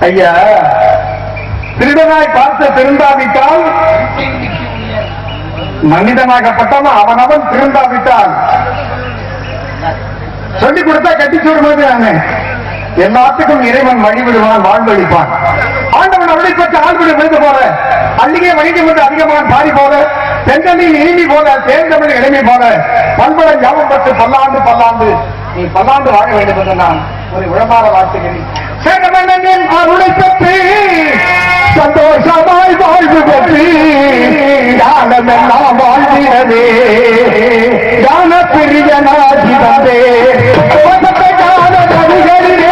ஐயா திருடனாய் பார்த்து திருந்தாவிட்டால் மனிதனாகப்பட்டவன் அவனவன் திருந்தாவிட்டான். சொல்லிக் கொடுத்தா கட்டி மாதிரி எல்லாத்துக்கும் இறைவன் வழிவிடுவான் வாழ்வழிப்பான். ஆண்டவன் அவளை பற்றி ஆழ்விடு விழுந்து போல அள்ளிகை வணிகம் என்று அதிகமான பாரி போல தென்றலில் இனிமை போல தேர்ந்தமிழ் இளமை போல பண்புடன் ஞாபகம் பற்று பல்லாண்டு பல்லாண்டு நீ பல்லாண்டு வாழ வேண்டும் என்று நான் ஒரு விளம்பர வாழ்த்துகிறேன். சேகமன்னனின் அருளை பெற்று சந்தோஷமாய் வாழ்வு பெற்று ஞானமெல்லாம் வாழ்கிறதே ஞான பிரியனாகி வந்தே. ஞான கவிகளிலே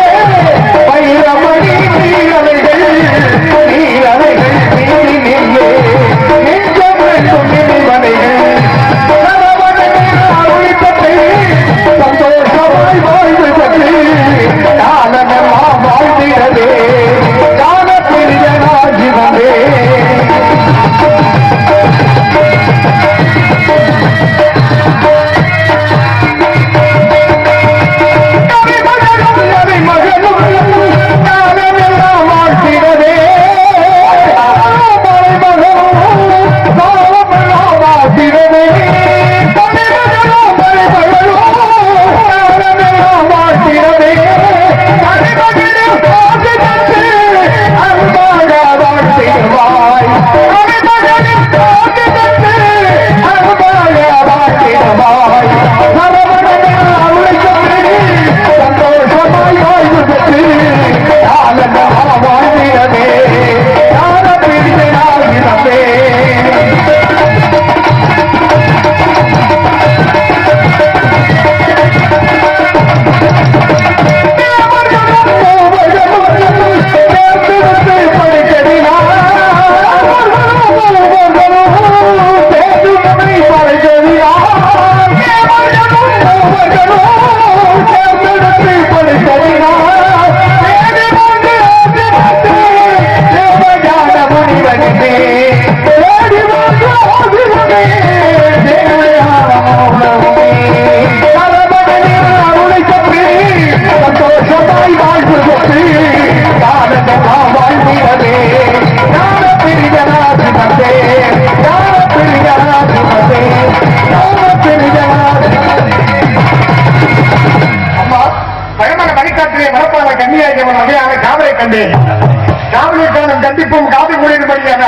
சந்திப்போம் கண்டிப்பும் காது மொழியின்படியான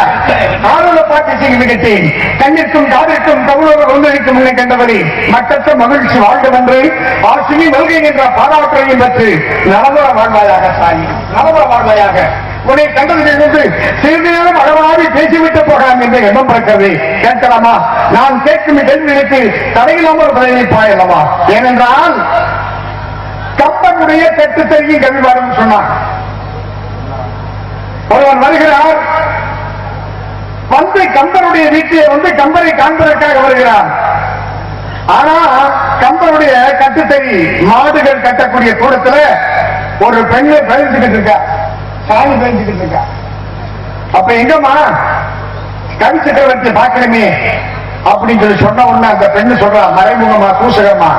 ஆளுந பாட்டி செய்து நிகழ்த்தேன். கண்ணிற்கும் காதிற்கும் தமிழோடு ஒன்றிணைக்கும் என்னை கண்டவரே மட்டற்ற மகிழ்ச்சி வாழ்க என்று வாசினி மல்கை என்ற பாராட்டுறையும் பெற்று நலமுற வாழ்வாயாக சாமி நலமுற வாழ்வாயாக உன்னை கண்டதிலிருந்து சிறிது நேரம் அளவாடி பேசிவிட்டு போகலாம் என்று எண்ணம் பிறக்கிறது. கேட்கலாமா? நான் கேட்கும் கேள்விகளுக்கு தடையில்லாமல் பதிலை பாயலமா ஏனென்றால் கப்பனுடைய கட்டு தெரியும் கவிவாரம் சொன்னான். ஒருவன் வருகிறார். வந்து கம்பனுடைய வீட்டிலே வந்து கம்பனை காண்பதற்காக வருகிறார். ஆனா கம்பனுடைய கட்டுத்தறி மாடுகள் கட்டக்கூடிய கூடத்துல ஒரு பெண்ணை பயந்துகிட்டு இருக்கா. சாமி பயந்துகிட்டு இருக்கா. அப்ப எங்கம்மா கவி சக்கரவர்த்தி பார்க்கணுமே அப்படின்னு சொல்லி சொன்ன உடனே அந்த பெண்ணு சொல்றா மறைமுகமா கூசகமா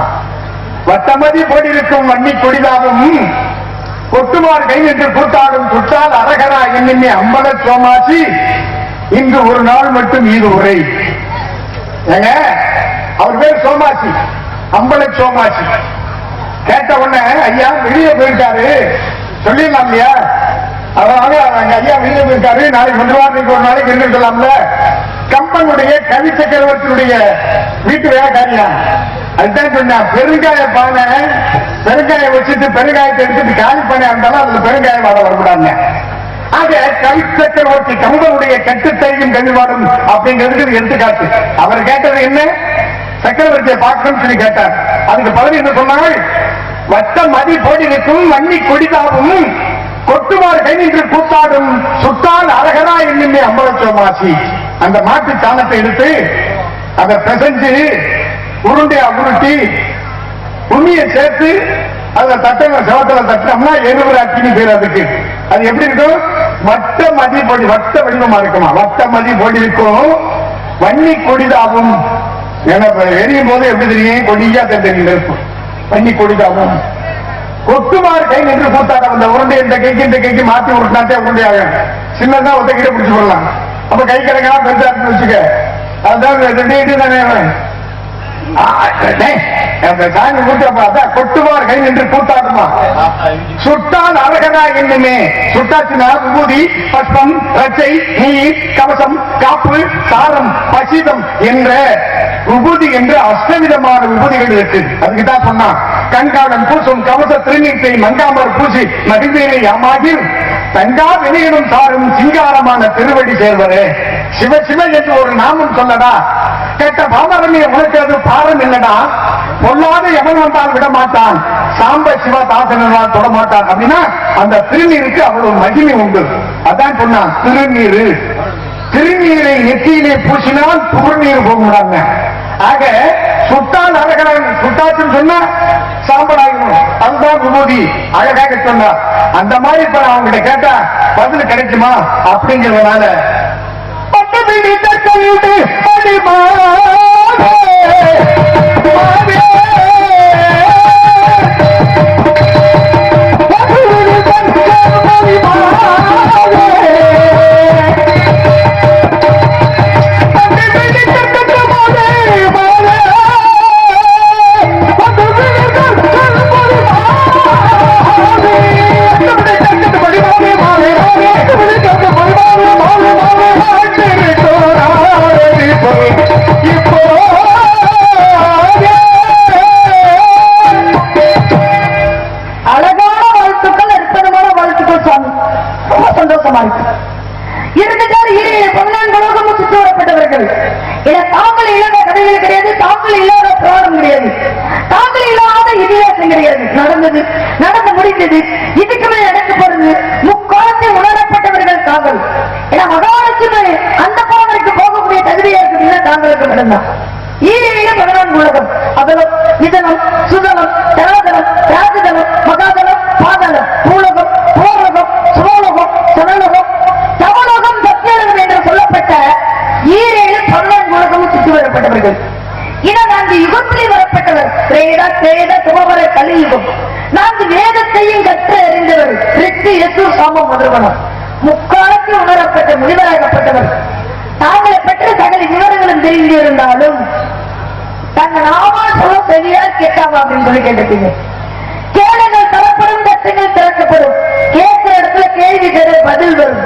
வட்டமதி இருக்கும் வன்னி கொடிதாகவும் கொட்டுமார் கை என்று கூட்டாடும் குற்றால் அரகரா என்னுமே அம்பல சோமாசி. இன்று ஒரு நாள் மட்டும் இது உரை. ஏங்க? அவர் பேர் சோமாசி. அம்பல சோமாசி. கேட்ட உடனே ஐயா வெளியே போயிட்டாரு சொல்லிடலாம் இல்லையா? அதனால அங்க ஐயா வெளியே போயிருக்காரு நாளைக்கு வந்துருவார் இன்னைக்கு ஒரு நாளைக்கு இருந்துக்கலாம்ல கம்பனுடைய கவி சக்கரவர்த்தியுடைய வீட்டு வேலைக்காரியா அதுதான் சொன்னேன் பெருங்காய பானை பெருங்காயம் வச்சுட்டு பெருங்காயத்தை எடுத்துட்டு காலி பண்ணி இருந்தாலும் அதுல பெருங்காயம் வாட வரக்கூடாதுங்க. ஆக கவி சக்கரவர்த்தி கம்பனுடைய கட்டுத்தையும் கழிவாடும் அப்படிங்கிறதுக்கு எடுத்துக்காட்டு. அவர் கேட்டது என்ன? சக்கரவர்த்தியை பார்க்கணும்னு சொல்லி கேட்டார். அதுக்கு பதில் என்ன சொன்னாங்க வட்ட மதி போடி நிற்கும் வன்னி கொடிதாவும் கொட்டுமாறு கை நின்று கூத்தாடும் சுட்டால் அழகனா என்னே அம்பலச்சோமாசி. அந்த மாட்டு சாணத்தை எடுத்து அதை பிசைஞ்சு உருண்டையா உருட்டி உண்மையை சேர்த்து அதுல தட்டங்க செவத்துல தட்டினோம்னா எருவு அக்கினி பேர் அதுக்கு. அது எப்படி இருக்கும்? வட்ட மதி பொடி வட்ட வடிவமா இருக்குமா? வட்ட மதி பொடி இருக்கும். வன்னி கொடிதாகும். என எரியும் போது எப்படி தெரியும்? கொடியா தெரிஞ்சு இருக்கும். வன்னி கொடிதாகும். கொட்டுமாறு கை நின்று கூத்தாட அந்த உருண்டை இந்த கைக்கு இந்த கைக்கு மாத்தி உருட்டினாத்தே உருண்டையாக. சின்னதா ஒத்த கையில பிடிச்சு போடலாம். அப்ப கை கிடக்கலாம் பெருசா வச்சுக்க. அதுதான் ரெண்டு இடி தானே ஆ, டேய், அந்த சாமி கூட்டப்ப அதான் கொட்டுமாறு கை நின்று கூத்தாடுமா சுட்டால் அழகனா என்னுமே. சுட்டாச்சுனா விபூதி பஸ்பம் ரச்சை நீர் கவசம் காப்பு சாரம் பசிதம் என்ற விபூதி என்று அஷ்டவிதமான விபூதிகள் இருக்கு. அதுக்கு சொன்னான். கண்காணன் பூசும் கவச திருநீட்டை மங்காமர் பூசி மடிவேலை அம்மாகில் தங்கா வெளியிடும் சாரும் சிங்காரமான திருவடி சேர்வரே. சிவ சிவ என்று ஒரு நாமம் சொல்லடா. கேட்ட பாமரமே உனக்கு அது பாரம் இல்லடா. பொல்லாத எவன் வந்தால் விட மாட்டான் சாம்ப சிவ தாசனால் தொட மாட்டான் அப்படின்னா அந்த திருநீருக்கு அவ்வளவு மகிமை உண்டு. அதான் சொன்னான் திருநீரு. திருநீரை நெத்தியிலே பூசினால் புகழ்நீர் போகிறாங்க ஆக சுட்டால் அழகன் சுட்டாச்சுன்னு சொன்னா சாம்பலாகணும் அதுதான் விபூதி அழகாக சொன்னார் அந்த மாதிரி இப்ப நான் அவங்ககிட்ட கேட்டா பதில் கிடைக்குமா? அப்படிங்கிறதுனால. பட்டு பிடித்த கையுடு நடந்தது நடந்து முடிந்தது இதுக்கு மேல் நடக்க போறது முக்காலத்தை உணரப்பட்டவர்கள் தாங்கள். ஏன்னா மகாலட்சுமி அந்த பாவனைக்கு போகக்கூடிய தகுதியா இருக்கிறது தாங்களுக்கு மட்டும்தான். ஈரேழு பதினான்கு உலகம் அகலம் இதனம் சுதலம் தராதலம் ராஜதலம் மகாதலம் பாதலம் பூலகம் பூலகம் சுரோலகம் சனலகம் தவலோகம் தத்யலகம் என்று சொல்லப்பட்ட ஈரேழு பதினான்கு உலகமும் சுற்றி வரப்பட்டவர்கள். இன நான்கு யுகத்திலே வரப்பட்டவர். பிரேத தேத சுபவர கலியுகம். வேதத்தையும் கற்று அறிந்தவர். வெற்றி எசு சாமம் முதல்வனம் முக்காலத்தில் உணரப்பட்ட முனிவராகப்பட்டவர் தாங்களை பெற்ற சகல விவரங்களும் தெரிந்திருந்தாலும் தங்கள் நாமால் சொல்ல சரியா கேட்டாவா அப்படின்னு சொல்லி கேட்டுட்டீங்க கேளுங்கள் தரப்படும் தட்டுங்கள் திறக்கப்படும். கேட்கிற இடத்துல கேள்வி கேட்டு பதில் வரும்.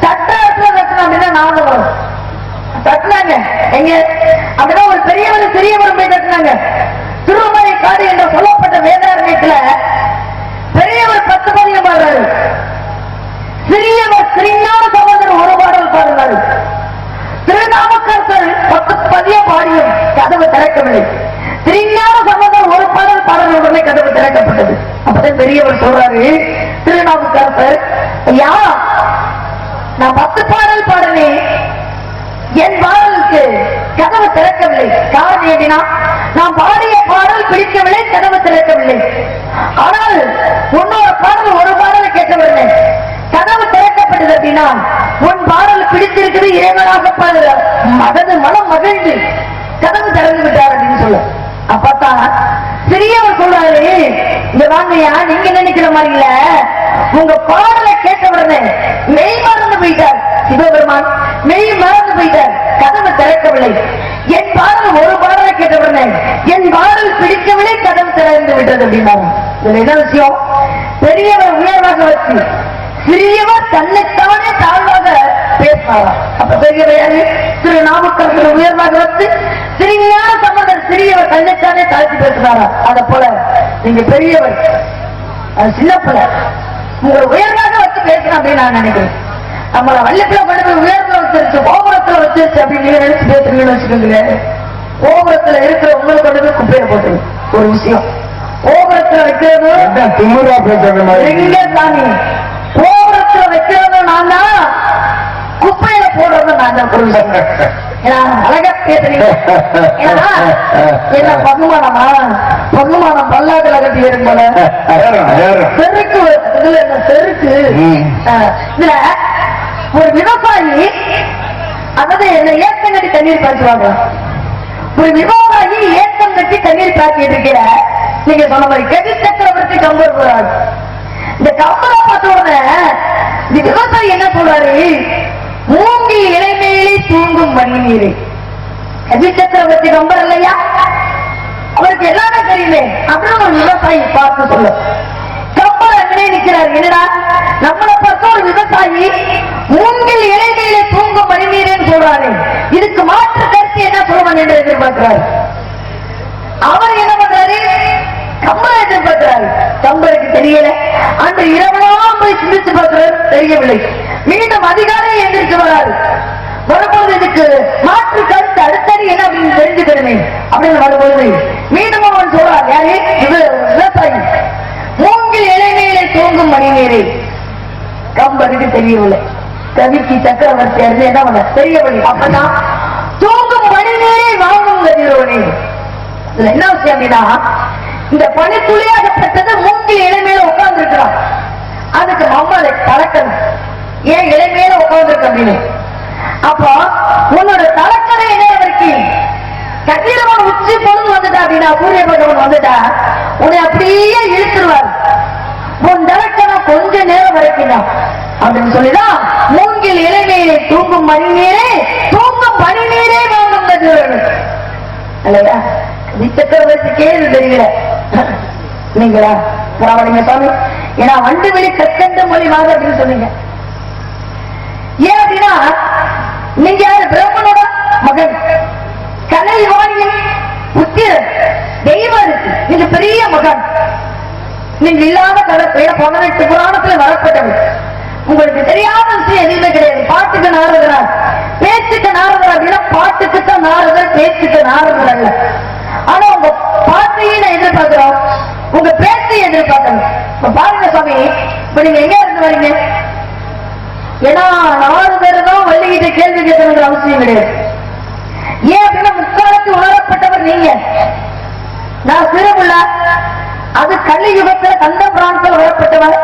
தட்ட இடத்துல தட்டணும் அப்படின்னா நாம வரும். தட்டினாங்க. எங்க? அப்படின்னா ஒரு பெரியவர் பெரியவர் போய் தட்டினாங்க. திருமலை காடு என்று சொல்லப்பட்ட வேதாரண்யத்துல பெரியவர் சிறியவர் சிறியான சகோதரர் ஒரு பாடல் பாடுறாரு திருநாமக்கர்கள் பத்து பதிய பாடியும் கதவு திறக்கவில்லை. திருஞான சகோதரர் ஒரு பாடல் பாடல் உடனே கதவு திறக்கப்பட்டது. அப்பதான் பெரியவர் சொல்றாரு திருநாவுக்கரசர் ஐயா நான் பத்து பாடல் பாடினேன். என் பாடலுக்கு கதவு திறக்கவில்லை. காரணம் ஏடினா நான் பாடிய பாடல் பிடிக்கவில்லை கதவு திறக்கவில்லை. ஆனால் உன்னோட பாடல் ஒரு பாடலை கேட்டவர்கள் கதவு திறக்கப்பட்டது அப்படின்னா உன் பாடல் பிடித்திருக்குது இறைவனாக பாடுற மகது மனம் மகிழ்ந்து கதவு திறந்து விட்டார் அப்படின்னு சொல்ல. அப்பதான் பெரியவர் சொல்றாரு இந்த வாங்கய்யா நீங்க நினைக்கிற மாதிரி இல்ல? உங்க பாடலை கேட்ட உடனே மெய் மறந்து போயிட்டார். சிவபெருமான் மெய் மறந்து போயிட்டார். கதவு திறக்கவில்லை. என் பாடல் ஒரு பாடலை கேட்ட உடனே என் பாடல் பிடிக்கவில்லை கதவு திறந்து விட்டது அப்படின்னாரு இதுல என்ன விஷயம்? பெரியவர் உயர்வாக வச்சு சிறியவர் தன்னைத்தானே தாழ்வாக பேசினாராம் அப்ப பெரியவர் யாரு? திரு நாமக்கல் உயர்வாக வச்சு சிறியான சம்பந்தர் சிறியவர் தன்னைத்தானே தாழ்த்தி பேசுறாரா அத போல நீங்க பெரியவர் அது சின்ன உங்களை உயர்வாக வச்சு பேசணும் அப்படின்னு நான் நினைக்கிறேன். நம்மளை வள்ளத்துல கொண்டு போய் உயர்ந்த வச்சிருச்சு கோபுரத்துல வச்சிருச்சு அப்படின்னு நீங்க நினைச்சு பேசுறீங்கன்னு வச்சுக்கோங்களேன். கோபுரத்துல இருக்கிற உங்களை கொண்டு போய் குப்பையில போட்டுரு. ஒரு விஷயம். கோபுரத்துல வைக்கிறது திமுறா பேசுற எங்க சாமி கோபுரத்துல வைக்கிறது நான் தான். குப்பையில போடுறது நான் தான். ஒரு விஷயம் அழகா பேசுறீங்க. என்ன பகுமானமா பகுமானம் பல்லாட்டுல கட்டி போல ஏறும், ஏறும். செருக்கு இதுல என்ன செருக்கு இதுல ஒரு விவசாயி அதாவது என்ன கட்டி தண்ணீர் பாய்ச்சுவாங்க. ஒரு விவசாயி ஏக்கம் கட்டி தண்ணீர் பாய்ச்சிட்டு இருக்கிற நீங்க சொன்ன மாதிரி கவி சக்கரவர்த்தி கம்பர் போறாரு இந்த கம்பரை பார்த்த உடனே இந்த விவசாயி என்ன சொல்றாரு? மூங்கி இளைமையிலே தூங்கும் மணி கவி சக்கரவர்த்தி கம்பர் இல்லையா? அவருக்கு எல்லாமே தெரியுமே. அப்படின்னு ஒரு விவசாயி பார்த்து சொல்ல. கம்பர் அங்கே நிற்கிறார் என்னடா? நம்மளை பார்த்த ஒரு விவசாயி மூங்கில் இளைமையிலே தூங்கும் மணிநீரேன்னு சொல்றாரு இதுக்கு மாற்று கருத்து என்ன சொல்லுவாங்க என்று எதிர்பார்க்கிறார்? அவர் என்ன பண்றாரு? கம்பளை எதிர்பார்க்கிறார். கம்பளுக்கு தெரியல. அந்த இரவெல்லாம் போய் சிந்திச்சு பார்க்கிறார். தெரியவில்லை. மீண்டும் அதிகாலை எந்திரிச்சு வராரு. வரும்போது இதுக்கு மாற்று கருத்து அடுத்தடி என்ன அப்படின்னு தெரிஞ்சுக்கணுமே அப்படின்னு வரும்போது மீண்டும் அவன் சொல்றார் யாரு? இது விவசாயி. மூங்கில் இலைமையிலே தூங்கும் மணி நீரை கம்பருக்கு தெரியவில்லை. கவிக்கு சக்கரவர்த்தி அறிந்து என்ன பண்ண? தெரியவில்லை. அப்பதான் தூங்கும் வாங்கும் இதுல என்ன விஷயம் அப்படின்னா இந்த பனித்துளியாகப்பட்டது மூங்கில் இளமையில உட்கார்ந்து இருக்கிறான் அதுக்கு மம்மலை கலக்கணும் ஏன் இளமையில உட்கார்ந்து அப்படின்னு அப்போ உன்னோட தலைக்கணை என்ன வரைக்கும் கதிரவன் உச்சி பொழுது வந்துட்டா அப்படின்னா சூரிய பகவான் வந்துட்டா உன்னை அப்படியே இழுத்துருவார். உன் தலைக்கணம் கொஞ்ச நேரம் வரைக்கும் தான் அப்படின்னு சொல்லிதான் மூங்கில் இலைமையிலே தூங்கும் மணி நீரே தூங்கும் மணி நீரே வாங்கும் கதிரவன் இல்லையா சக்கரவர்த்திக்கே இது தெரியல நீங்களா? பரவாயில்லைங்க சுவாமி ஏன்னா வண்டு வெளி கற்கண்ட அப்படின்னு சொன்னீங்க. ஏன் அப்படின்னா நீங்க யாரு? பிரம்மனோட மகன். புத்திரன் தெய்வம் இருக்கு நீங்க பெரிய மகன். நீங்க இல்லாத கலப்பைய பதினெட்டு புராணத்துல வரப்பட்டவர் உங்களுக்கு தெரியாத விஷயம் எதுவுமே கிடையாது. பாட்டுக்கு நாரதரார் பேச்சுக்கு நாரதர் பாட்டுக்கு தான் நாரதர் பேச்சுக்கு நாரதர் அல்ல. ஆனா உங்க பாட்டையும் நான் எதிர்பார்க்கிறோம் உங்க பேச்சையும் எதிர்பார்க்கணும் இப்ப பாருங்க சுவாமி இப்ப நீங்க எங்க இருந்து வரீங்க? ஏன்னா நாலு பேர் தான் வள்ளிகிட்ட கேள்வி கேட்கணுங்கிற அவசியம் கிடையாது. ஏன் அப்படின்னா முக்காலத்து உணரப்பட்டவர் நீங்க. நான் சிறுமுள்ள அது கள்ளி யுகத்துல கந்த பிராணத்தில் உணரப்பட்டவர்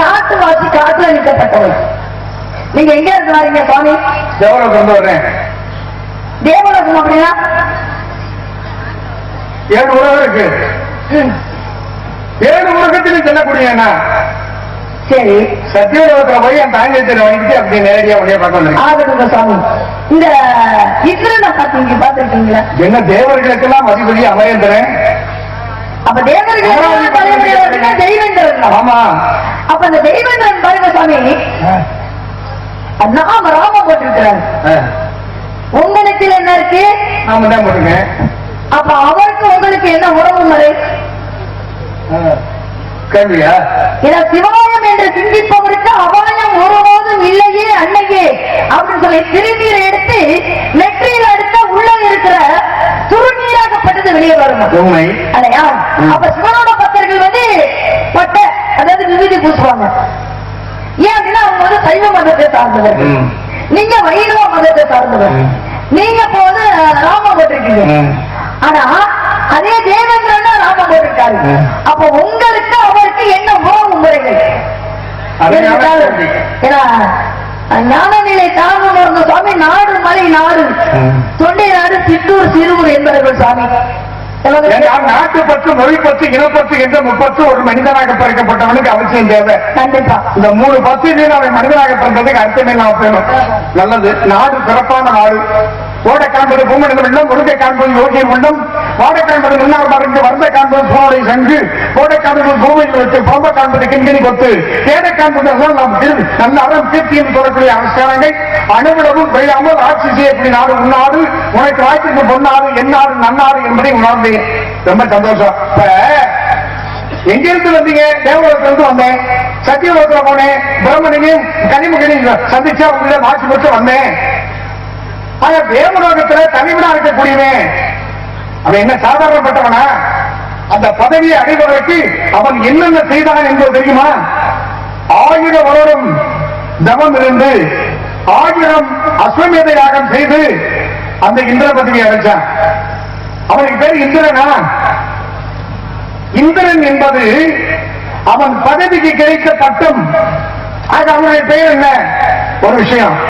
காட்டு வாசி காட்டுல நிற்கப்பட்டவர். நீங்க எங்க இருந்து வரீங்க சுவாமி எவ்வளவு கொண்டு வரேன்? தேவலோகம் அப்படின்னா ஏழு உலகம் இருக்கு. ஏழு உலகத்திலும் செல்லக்கூடிய சரி. சத்தியோலகத்துல போய் என் தாங்கத்தில் வாங்கிட்டு அப்படி நேரடியா உடைய பார்க்க ஆகட்டுங்க சுவாமி இந்த இந்திரனை பாத்தீங்க பாத்திருக்கீங்களா என்ன தேவர்களுக்கெல்லாம் அதிபதி அமரேந்திரன்? அப்ப தேவர்கள் தெய்வங்கள் ஆமா. அப்ப அந்த தெய்வங்கள் பாருங்க சுவாமி நாம ராம போட்டிருக்கிறார். உங்களுக்கு என்ன இருக்கு? நாம தான் போட்டுங்க அப்ப அவருக்கு உங்களுக்கு என்ன உறவு முறை கேள்வியா? ஏன்னா சிவாயம் என்று சிந்திப்பவருக்கு அபாயம் ஒருபோதும் இல்லையே அன்னையே. அப்படின்னு சொல்லி திருநீரை எடுத்து நெற்றியில் எடுத்த உள்ள இருக்கிற துருநீராகப்பட்டது வெளியே வரும்? உண்மை. இல்லையா ம். அப்ப சிவனோட பக்தர்கள் வந்து பட்டை அதாவது விபூதி பூசுவாங்க. ஏன் அப்படின்னா அவங்க வந்து சைவ மதத்தை சார்ந்தவர்கள். நீங்க வைணவ மதத்தை சார்ந்தவர். நீங்க வந்து ராம போட்டிருக்கீங்க. ஆனா அதே தேவேந்திரன் ராம போட்டிருக்காரு. அப்ப உங்களுக்கு அவருக்கு என்ன உறவு முறைகள். ஏன்னா ஞானநிலை தாழ்வு இருந்த சுவாமி நாடு மலை நாடு. தொண்டை நாடு சிற்றூர் சிறுவூர் என்பவர்கள் சுவாமி நாட்டு பற்று மொழி பற்று இனப்பற்று என்ற முப்பற்று ஒரு மனிதனாக பிறக்கப்பட்டவனுக்கு அவசியம் தேவை. கண்டிப்பா. இந்த மூணு பத்திரிகையில் அவன் மனிதனாக பிறந்ததுக்கு அர்த்தமே நான் நல்லது. நாடு சிறப்பான நாடு. ஓட காண்பது பூமனித உள்ளம் முருகை காண்பது யோகிய உள்ளம் வாடை காண்பது முன்னாள் மருந்து வந்த காண்பது சோழை சங்கு கோடை காண்பது பூமையில் வைத்து பாம்ப காண்பது கிண்கிணி கொத்து தேடை காண்பது நாம் திரு- நல்ல அறம் கீர்த்தியும் சொல்லக்கூடிய அனுஷ்டானங்கள் அணுவிடவும் வெள்ளாமல் ஆட்சி செய்யக்கூடிய நாடு உன்னாடு உனக்கு வாய்ப்பிற்கு பொன்னாடு என்னாடு நன்னாடு என்பதை உணர்ந்தேன். ரொம்ப சந்தோஷம். இப்ப எங்கிருந்து வந்தீங்க? தேவலோகத்திலிருந்து வந்தேன். சத்தியலோகத்தில் போனேன். பிரம்மனையும் கனிமுகனையும் சந்திச்சா உங்களிடம் ஆட்சி பெற்று வந்தேன். ஆனா தேவலோகத்துல தனிவிடா இருக்கக்கூடியவன். அவன் என்ன சாதாரணப்பட்டவனா? அந்த பதவியை அடைவதற்கு அவன் என்னென்ன செய்தான் என்பது தெரியுமா? ஆயுத வருடம் தவம் இருந்து ஆயிரம் அஸ்வமேத யாகம் செய்து அந்த இந்திர பதவியை அடைஞ்சான் அவனுக்கு பேர் இந்திரனா? இந்திரன் என்பது அவன் பதவிக்கு கிடைத்த பட்டம். அது அவனுடைய பெயர் என்ன? ஒரு விஷயம்.